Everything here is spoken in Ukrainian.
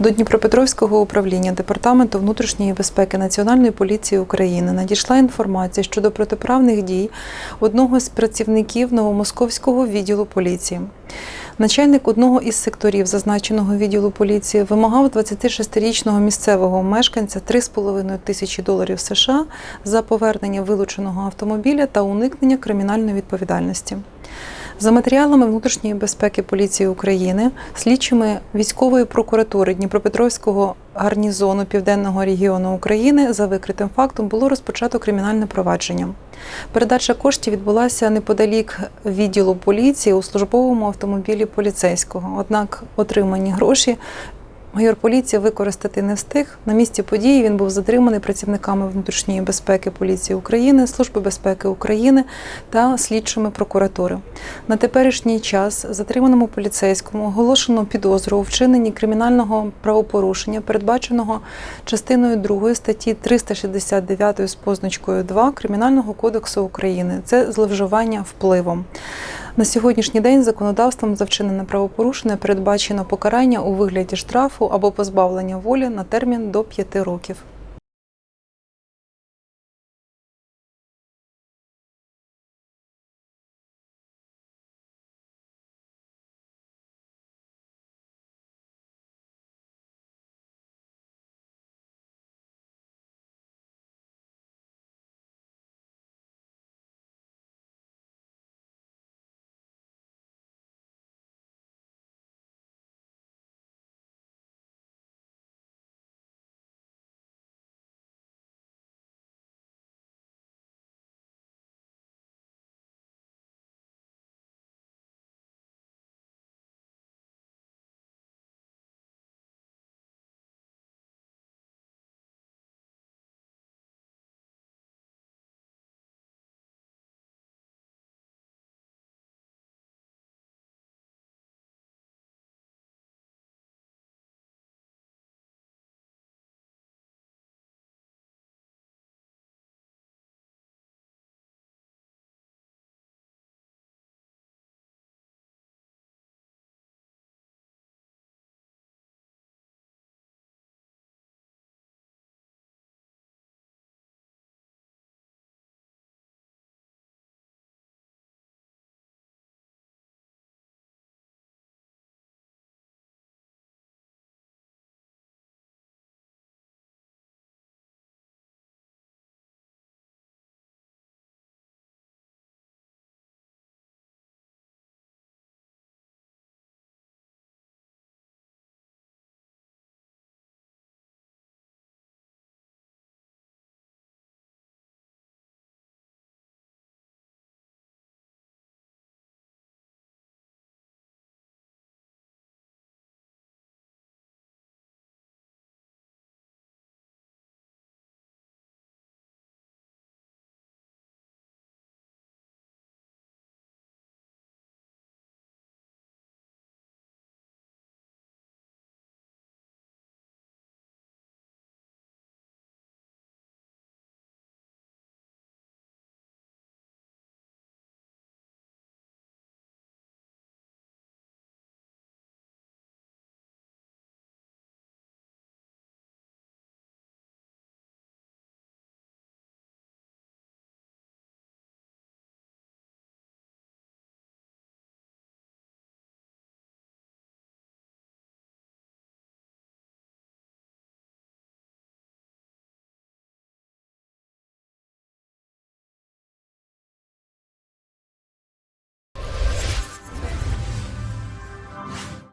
До Дніпропетровського управління Департаменту внутрішньої безпеки Національної поліції України надійшла інформація щодо протиправних дій одного з працівників Новомосковського відділу поліції. Начальник одного із секторів зазначеного відділу поліції вимагав 26-річного місцевого мешканця 3,5 тисячі доларів США за повернення вилученого автомобіля та уникнення кримінальної відповідальності. За матеріалами внутрішньої безпеки поліції України, слідчими військової прокуратури Дніпропетровського гарнізону Південного регіону України за викритим фактом було розпочато кримінальне провадження. Передача коштів відбулася неподалік відділу поліції у службовому автомобілі поліцейського. Однак отримані гроші майор поліції використати не встиг. На місці події він був затриманий працівниками внутрішньої безпеки поліції України, Служби безпеки України та слідчими прокуратури. На теперішній час затриманому поліцейському оголошено підозру у вчиненні кримінального правопорушення, передбаченого частиною 2 статті 369 з позначкою 2 Кримінального кодексу України. Це зловживання впливом. На сьогоднішній день законодавством за вчинене правопорушення передбачено покарання у вигляді штрафу або позбавлення волі на термін до 5 років.